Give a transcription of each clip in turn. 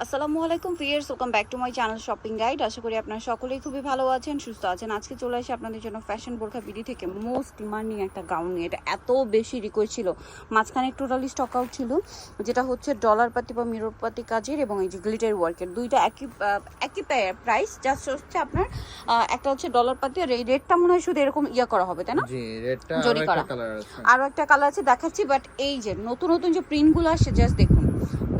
আসসালামু আলাইকুম viewers welcome back to my channel shopping guide আশা করি আপনারা সকলেই খুবই ভালো আছেন সুস্থ আছেন। আজকে চলে আসে আপনাদের জন্য ফ্যাশন বোরখা বিডি থেকে। মোস্ট ডিমান্ডিং একটা গাউন নিয়ে। এটা এত বেশি রিকোয়েস্ট ছিল। মাঝখানে টোটালি স্টক আউট ছিল। যেটা হচ্ছে ডলার পাতি বা মিরর পাতি কাজের এবং এই যে গ্লিটার ওয়ার্কের দুইটা একই একই প্রাইস জাস্ট হচ্ছে আপনার একটা হচ্ছে ডলার পাতি আর এই রেটটা মনে হয় শুধু এরকম ইয়া করা হবে তাই না? জরি করা। আরও একটা কালার আছে দেখাচ্ছি বাট এই যে নতুন নতুন যে প্রিন্টগুলো আসছে জাস্ট দেখুন।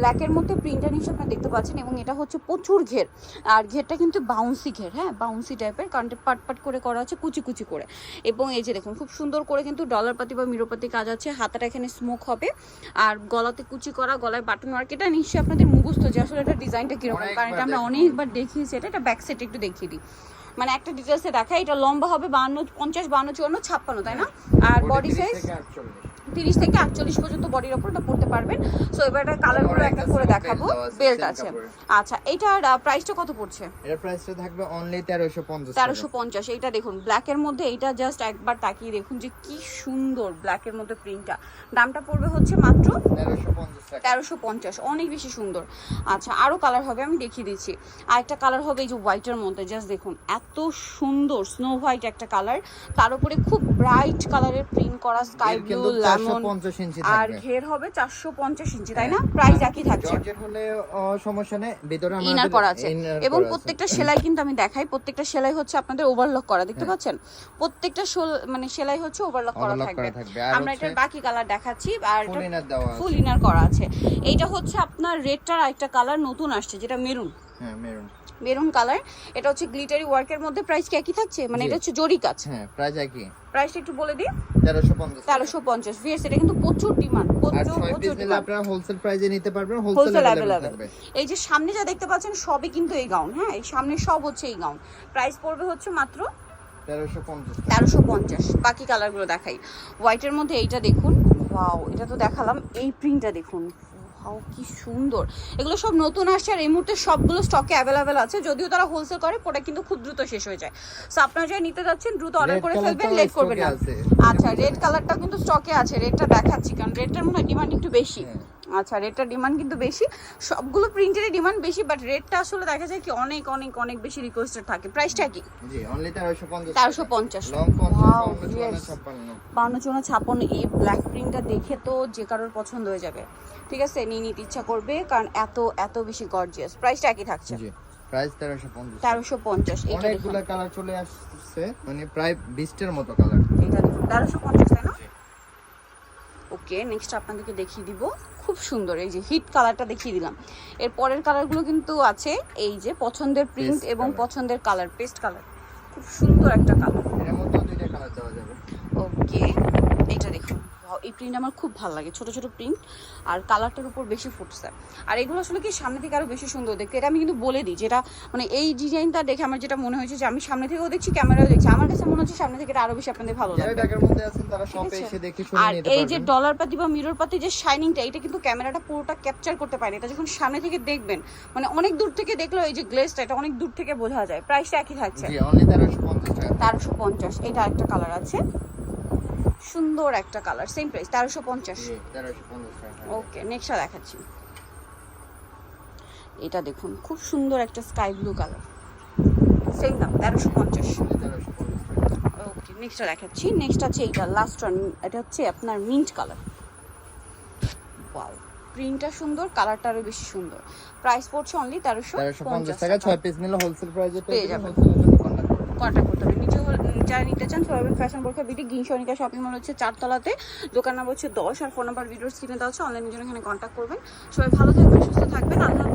ব্ল্যাকের মধ্যে প্রিন্টটা নিশ্চয় আপনারা দেখতে পাচ্ছেন এবং এটা হচ্ছে প্রচুর ঘের। আর ঘেরটা কিন্তু বাউন্সি ঘের হ্যাঁ? বাউন্সি টাইপের কারণ পাট পাট করে করা আছে কুচি কুচি করে। এবং এই যে দেখুন খুব সুন্দর করে কিন্তু ডলার পাতি বা মিরোপাতি কাজ আছে হাতাটা এখানে স্মোক হবে। আর গলাতে কুচি করা গলায় বাটন ওয়ার্ক এটা নিশ্চয়ই আপনাদের মুখস্থ যে আসলে এটা ডিজাইনটা কীরকম কারণ এটা আমরা অনেকবার দেখিয়েছি এটা এটা ব্যাক সাইড একটু দেখিয়ে দিই। মানে একটা ডিটেলসে দেখা এটা লম্বা হবে বান্ন পঞ্চাশ বান্ন চুয়ান্ন ছাপ্পান্ন তাই না? আর বডি সাইজ তিরিশ থেকে আটচল্লিশ পর্যন্ত বডির ওপর এটা পড়তে পারবেন। সো এবার এটা কালারগুলো একটা করে দেখাবো। বেল্ট আছে। আচ্ছা এটার প্রাইসটা কত পড়ছে? এর প্রাইসটা থাকবে অনলি 1350 তেরোশো পঞ্চাশ এইটা দেখুন ব্ল্যাকের মধ্যে এইটা জাস্ট একবার তাকিয়ে দেখুন যে কি সুন্দর ব্ল্যাকের মধ্যে প্রিন্টটা দামটা পড়বে হচ্ছে মাত্র 1350 টাকা তেরোশো পঞ্চাশ অনেক বেশি সুন্দর। আচ্ছা আরও কালার হবে আমি দেখিয়ে দিচ্ছি। আর একটা কালার হবে এই যে হোয়াইটের মধ্যে জাস্ট দেখুন এত সুন্দর স্নো হোয়াইট একটা কালার তার উপরে খুব ব্রাইট কালারের প্রিন্ট করা স্কাই ব্লু লেমন আর ঘের হবে চারশো পঞ্চাশ ইঞ্চি তাই না? প্রাইস একই থাকছে। সমস্যা নেই ভিতরে ইনার করা আছে। এবং প্রত্যেকটা সেলাই কিন্তু আমি দেখাই প্রত্যেকটা সেলাই হচ্ছে আপনাদের ওভারলক করা দেখতে হ্যাঁ। পাচ্ছেন? প্রত্যেকটা মানে সেলাই হচ্ছে ওভারলক করা থাকবে। আর আমরা এটার বাকি কালার দেখাচ্ছি আর ফুল ইনার করা আছে। আছে এইটা হচ্ছে আপনার রেডটার একটা কালার নতুন আসছে যেটা মেরুন হ্যাঁ মেরুন মেরুন কালার এটা হচ্ছে গ্লিটারি ওয়ার্কের মধ্যে প্রাইস কি একই থাকছে মানে জি। এটা হচ্ছে জরি কাজ হ্যাঁ প্রাইস একই প্রাইসটা একটু বলে দিই 1350 তেরোশো পঞ্চাশ ভিএস এটা কিন্তু প্রচুর ডিমান্ড আর প্রচুর 6 পিস প্রচুর নিলে ডিমান্ড আপনারা হোলসেল প্রাইসে নিতে পারবেন হোলসেল হোলসেল अवेलेबल অ্যাভেলেবেল থাকবে এই যে সামনে যা দেখতে পাচ্ছেন সবই কিন্তু এই গাউন হ্যাঁ এই সামনে সব হচ্ছে এই গাউন প্রাইস পড়বে হচ্ছে মাত্র 1350 টাকা তেরোশো পঞ্চাশ বাকি কালারগুলো দেখাই হোয়াইটের মধ্যে এইটা দেখুন ওয়াও এটা তো দেখালাম। এই প্রিন্টটা দেখুন। হাউ কি সুন্দর। এগুলো সব নতুন আসছে আর এই মুহূর্তে সবগুলো স্টকে অ্যাভেলেবেল আছে। যদিও তারা হোলসেল করে প্রোডাক্ট কিন্তু খুব দ্রুত শেষ হয়ে যায়। সো আপনারা যারা নিতে যাচ্ছেন দ্রুত অর্ডার করে ফেলবেন লেট করবেন না। আচ্ছা রেড কালারটা কিন্তু স্টকে আছে। রেডটা দেখাচ্ছি কারণ রেডটার মনে হয় ডিমান্ড একটু বেশি। হ্যাঁ। আচ্ছা রেটটা ডিমান্ড কিন্তু বেশি। সবগুলো প্রিন্টেরই ডিমান্ড বেশি বাট রেটটা আসলে দেখা যায় কি অনেক অনেক অনেক বেশি রিকোয়েস্টেড থাকে। প্রাইসটা কি? জি অনলি 1350 তেরোশো পঞ্চাশ। লং 50 Wow, লং 56 বান্ন চৌনা ছাপ্পান্ন এই ব্ল্যাক প্রিন্টটা দেখে তো যে কারোর পছন্দ হয়ে যাবে। ঠিক আছে নিয়ে নিতে ইচ্ছা করবে কারণ এত এত বেশি গর্জিয়াস প্রাইসটা একই থাকছে? জি প্রাইস 1350 তেরোশো পঞ্চাশ এটা দেখুন। অনেকগুলো কালার চলে আসছে মানে প্রায় 20 এর মতো কালার এটা দেখুন তেরোশো পঞ্চাশ তাই না? ওকে নেক্সট আপনাদেরকে দেখিয়ে দিব। খুব সুন্দর। এই যে হিট কালারটা দেখিয়ে দিলাম। এর পরের কালারগুলো কিন্তু আছে এই যে পছন্দের প্রিন্ট এবং পছন্দের কালার পেস্ট কালার খুব সুন্দর একটা কালার। ওকে এটা দেখুন। Wow, এই প্রিন্ট আমার খুব ভালো লাগে ছোট ছোট প্রিন্ট আর কালারটার উপর বেশি ফুটছে। আর এগুলো আসলে কি সামনে থেকে আরও বেশি সুন্দর দেখতে এটা আমি কিন্তু বলে দিই যেটা মানে এই ডিজাইনটা দেখে আমার যেটা মনে হয়েছে যে আমি সামনে থেকেও দেখছি ক্যামেরাও দেখছি আমার কাছে মনে হচ্ছে সামনে থেকে এটা আরও বেশি আপনাদের ভালো শুনে আর এই যে ডলার পাতি বা মিরর পাতি যে শাইনিংটা এটা কিন্তু ক্যামেরাটা পুরোটা ক্যাপচার করতে পারে এটা যখন সামনে থেকে দেখবেন মানে অনেক দূর থেকে দেখলেও এই যে গ্লেসটা এটা অনেক দূর থেকে বোঝা যায় প্রাইসটা একই থাকছে। জি অনলি 1350 টাকা। তেরোশো পঞ্চাশ এটা একটা কালার আছে। সুন্দর একটা কালার সেম প্রাইস তেরোশো পঞ্চাশ। 1350 ওকে নেক্সটটা দেখাচ্ছি। এটা দেখুন খুব সুন্দর একটা স্কাই ব্লু কালার সেম দাম তেরোশো পঞ্চাশ। 1350 ওকে নেক্সটটা দেখাচ্ছি। নেক্সট আছে এইটা লাস্ট ওয়ান এটা হচ্ছে আপনার মিন্ট কালার ওয়াও প্রিন্টটা সুন্দর কালারটা আরও বেশি সুন্দর। প্রাইস পড়ছে অনলি তেরোশো 1350 টাকা 6 পিস নিলে হোলসেল প্রাইসে পেয়ে যাবেন। কন্ট্যাক্ট করতে হবে? নিচে যারা নিতে চান সোয়াবিন ফ্যাশন বোরখা বিটি গ্রিন শপিং মল হচ্ছে চারতলাতে। দোকান নাম্বার হচ্ছে দশ আর ফোন নাম্বার ভিডিওর স্ক্রিনে দেওয়া হচ্ছে অনলাইনের জন্য এখানে কন্ট্যাক্ট করবেন। সবাই ভালো থাকবেন, সুস্থ থাকবেন। আল্লাহ